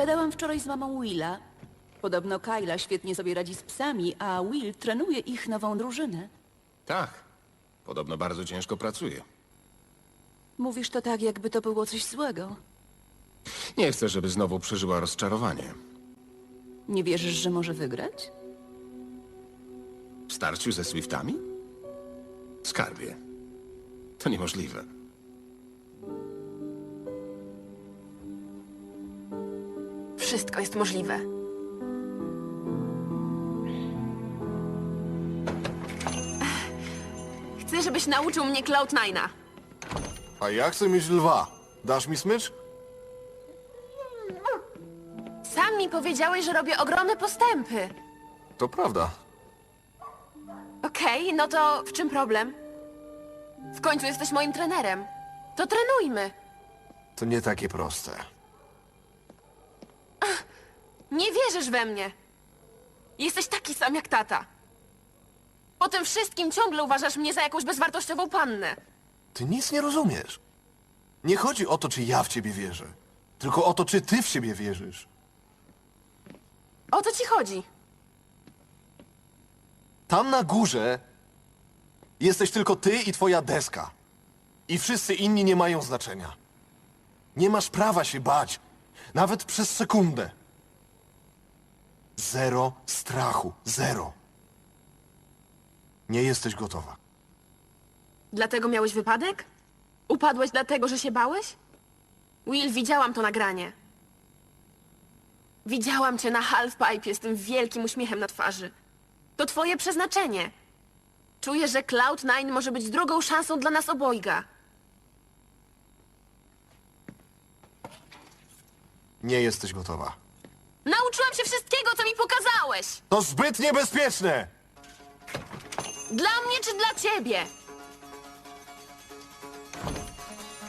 Pogadałam wczoraj z mamą Willa. Podobno Kyla świetnie sobie radzi z psami, a Will trenuje ich nową drużynę. Tak. Podobno bardzo ciężko pracuje. Mówisz to tak, jakby to było coś złego. Nie chcę, żeby znowu przeżyła rozczarowanie. Nie wierzysz, że może wygrać? W starciu ze Swiftami? Skarbie. To niemożliwe. Wszystko jest możliwe. Chcę, żebyś nauczył mnie Cloud9. A ja chcę mieć lwa. Dasz mi smycz? Sam mi powiedziałeś, że robię ogromne postępy. To prawda. Okej, no to w czym problem? W końcu jesteś moim trenerem. To trenujmy. To nie takie proste. Nie wierzysz we mnie. Jesteś taki sam jak tata. Po tym wszystkim ciągle uważasz mnie za jakąś bezwartościową pannę. Ty nic nie rozumiesz. Nie chodzi o to, czy ja w ciebie wierzę. Tylko o to, czy ty w siebie wierzysz. O co ci chodzi? Tam na górze jesteś tylko ty i twoja deska. I wszyscy inni nie mają znaczenia. Nie masz prawa się bać. Nawet przez sekundę. Zero strachu. Zero. Nie jesteś gotowa. Dlatego miałeś wypadek? Upadłeś dlatego, że się bałeś? Will, widziałam to nagranie. Widziałam cię na halfpipe z tym wielkim uśmiechem na twarzy. To twoje przeznaczenie. Czuję, że Cloud9 może być drugą szansą dla nas obojga. Nie jesteś gotowa. Nauczyłam się wszystkiego, co mi pokazałeś! To zbyt niebezpieczne! Dla mnie czy dla ciebie?